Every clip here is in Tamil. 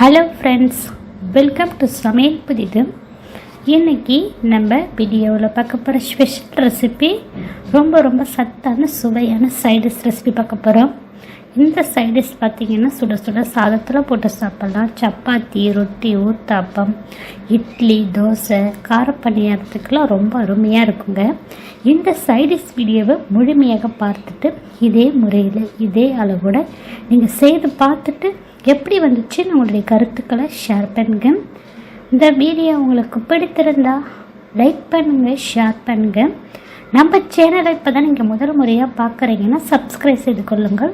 ஹலோ ஃப்ரெண்ட்ஸ் வெல்கம் டு சமையல் புதிது இன்னைக்கு நம்ம வீடியோவில் பார்க்க போகிற ஸ்பெஷல் ரெசிபி ரொம்ப ரொம்ப சத்தான சுவையான சைடிஷ் ரெசிபி பார்க்க போகிறோம் இந்த சைடிஷ் பார்த்தீங்கன்னா சுட சுட சாதத்தில் போட்டு சாப்பிட்லாம். சப்பாத்தி ரொட்டி ஊத்தாப்பம் இட்லி தோசை காரப்பணியாரத்துக்கெலாம் ரொம்ப அருமையாக இருக்குங்க. இந்த சைடிஷ் வீடியோவை முழுமையாக பார்த்துட்டு இதே முறையில் இதே அளவோட நீங்கள் செய்து பார்த்துட்டு எப்படி வந்துச்சுன்னு உங்களுடைய கருத்துக்களை ஷேர் பண்ணுங்க. இந்த வீடியோ உங்களுக்கு பிடித்திருந்தா லைக் பண்ணுங்கள் ஷேர் பண்ணுங்கள் நம்ம சேனலை இப்போ தான் நீங்கள் முதல் முறையாக பார்க்குறீங்கன்னா சப்ஸ்கிரைப் செய்து கொள்ளுங்கள்.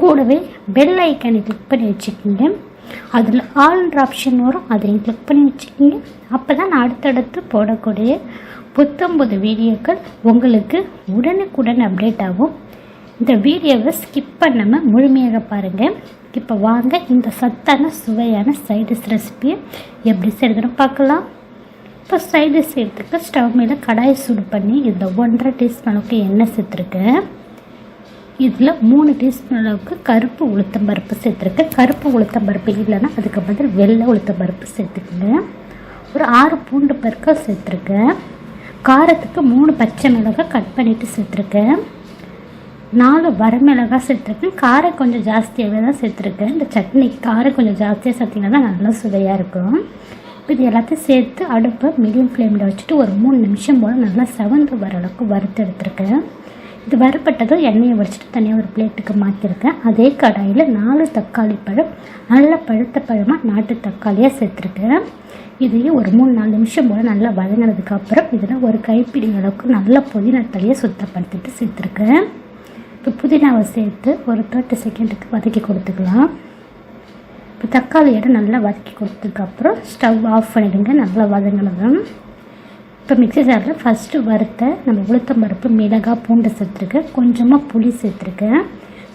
கூடவே பெல் ஐக்கனை கிளிக் பண்ணி வச்சுக்கோங்க. அதில் ஆல்ன்ற ஆப்ஷன் வரும் அதையும் கிளிக் பண்ணி வச்சுக்கோங்க. அப்போ தான் நான் அடுத்தடுத்து போடக்கூடிய புத்தம்பது வீடியோக்கள் உங்களுக்கு உடனுக்குடன் அப்டேட் ஆகும். இந்த வீடியோவை ஸ்கிப் பண்ணாமல் முழுமையாக பாருங்கள் இப்போ வாங்க இந்த சத்தான சுவையான சைடிஷ் ரெசிபியை எப்படி செய்யறதுன்னு பார்க்கலாம். இப்போ சைடிஷ் செய்கிறதுக்கு ஸ்டவ் மேலே கடாயை சூடு பண்ணி இதில் ஒன்றரை டீஸ்பூன் அளவுக்கு எண்ணெய் சேர்த்துருக்கேன் இதில் மூணு டீஸ்பூன் அளவுக்கு கருப்பு உளுத்தம் பருப்பு சேர்த்துருக்கேன் கருப்பு உளுத்தம் பருப்பு இல்லைன்னா அதுக்கு பதில் வெள்ளை உளுத்தம் பருப்பு சேர்த்துக்கோங்க. ஒரு ஆறு பூண்டு பருக்கம் சேர்த்துருக்கேன். காரத்துக்கு மூணு பச்சை மிளகாய் கட் பண்ணிவிட்டு சேர்த்துருக்கேன். நாலு வரமிளகாய் சேர்த்துருக்கேன். காரம் கொஞ்சம் ஜாஸ்தியாகவே தான் சேர்த்துருக்கேன். இந்த சட்னி காரம் கொஞ்சம் ஜாஸ்தியாக சேர்த்திங்கன்னா தான் நல்லா சுவையாக இருக்கும். இது எல்லாத்தையும் சேர்த்து அடுப்பை மீடியம் ஃப்ளேமில் வச்சுட்டு ஒரு மூணு நிமிஷம் போல் நல்லா செவந்து வர அளவுக்கு வறுத்து எடுத்துருக்கேன். இது வறுப்பட்டதும் எண்ணெயை வடிச்சிட்டு தனியாக ஒரு பிளேட்டுக்கு மாற்றிருக்கேன் அதே கடாயில் நாலு தக்காளி பழம் நல்ல பழுத்த பழமாக நாட்டு தக்காளியாக சேர்த்துருக்கேன். இதையும் ஒரு மூணு நாலு நிமிஷம் போல் நல்லா வதங்கினதுக்கப்புறம் இதில் ஒரு கைப்பிடி அளவுக்கு நல்ல புதினா தளியை சுத்தப்படுத்திட்டு சேர்த்துருக்கேன். இப்போ புதினாவை சேர்த்து ஒரு தேர்ட்டி செகண்டுக்கு வதக்கி கொடுத்துக்கலாம். இப்போ தக்காளியோட நல்லா வதக்கி கொடுத்ததுக்கப்புறம் ஸ்டவ் ஆஃப் பண்ணிவிடுங்க நல்லா வதங்கினதும் இப்போ மிக்சி ஜாரில் ஃபஸ்ட்டு வறுத்த நம்ம உளுத்தம் பருப்பு மிளகாய் பூண்டு சேர்த்துருக்கேன். கொஞ்சமாக புளி சேர்த்துருக்கேன்.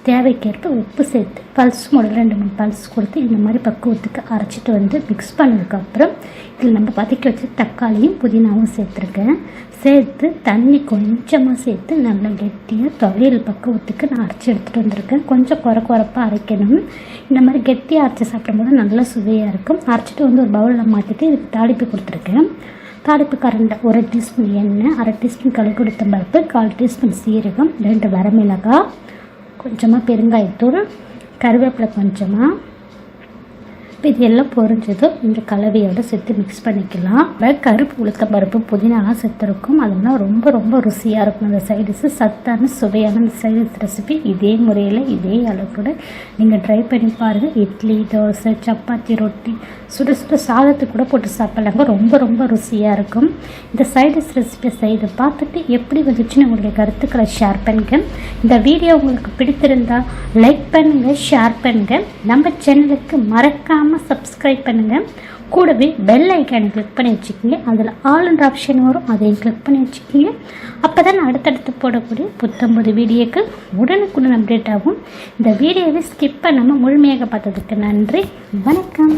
தேவைக்கேற்ப உப்பு சேர்த்து பல்ஸ் மாடல் ரெண்டு மூணு பல்ஸ் கொடுத்து இந்த மாதிரி பக்குவத்துக்கு அரைச்சிட்டு வந்து மிக்ஸ் பண்ணதுக்கப்புறம் இதில் நம்ம பதக்கி வச்சு தக்காளியும் புதினாவும் சேர்த்துருக்கேன். சேர்த்து தண்ணி கொஞ்சமாக சேர்த்து நல்லா கெட்டியாக துவையல் பக்குவத்துக்கு நான் அரைச்சி எடுத்துகிட்டு வந்திருக்கேன். கொஞ்சம் குறை குறைப்பாக அரைக்கணும். இந்த மாதிரி கெட்டியாக அரைச்சி சாப்பிடும்போது நல்லா சுவையாக இருக்கும். அரைச்சிட்டு வந்து ஒரு பவுலில் மாற்றிட்டு இதுக்கு தாளிப்பு கொடுத்துருக்கேன். தாளிப்பு கரண்டை ஒரு டீஸ்பூன் எண்ணெய் அரை டீஸ்பூன் கழுகுடுத்த பருப்பு கால் டீஸ்பூன் சீரகம் ரெண்டு வரமிளகாய் கொஞ்சமாக பெருங்காயத்தூள் கருவேப்பிலை கொஞ்சமாக இப்போ இது எல்லாம் பொறிஞ்சதும் இந்த கலவையோட சேர்த்து மிக்ஸ் பண்ணிக்கலாம். கருப்பு உளுத்த பருப்பு புதினாலாம் சேர்த்துருக்கும் அதெல்லாம் ரொம்ப ரொம்ப ருசியாக இருக்கும். அந்த சைடிஷு சத்தான சுவையான அந்த சைடிஷ் ரெசிபி இதே முறையில் இதே அளவுக்கூட நீங்கள் ட்ரை பண்ணி பாருங்கள் இட்லி தோசை சப்பாத்தி ரொட்டி சுட சுட சாதத்து கூட போட்டு சாப்பிட்லாங்க. ரொம்ப ரொம்ப ருசியாக இருக்கும். இந்த சைடிஷ் ரெசிபியை செய்து பார்த்துட்டு எப்படி வந்துச்சுன்னு உங்களுடைய கருத்துக்களை ஷேர் பண்ணுங்க. இந்த வீடியோ உங்களுக்கு பிடித்திருந்தால் லைக் பண்ணுங்கள் ஷேர் பண்ணுங்கள் நம்ம சேனலுக்கு மறக்காமல் மறக்காமல் சப்ஸ்கிரைப் பண்ணுங்கள் கூடவே பெல் ஐக்கானை கிளிக் பண்ணி வச்சுக்கோங்க. அதில் ஆல்ன்ற ஆப்ஷன் வரும். அதையும் கிளிக் பண்ணி வச்சுக்கோங்க. அப்போ தான் அடுத்தடுத்து போடக்கூடிய புத்தம்பது வீடியோக்கள் உடனுக்குடன் அப்டேட் ஆகும். இந்த வீடியோவை ஸ்கிப் பண்ணாமல் முழுமையாக பார்த்ததுக்கு நன்றி. வணக்கம்.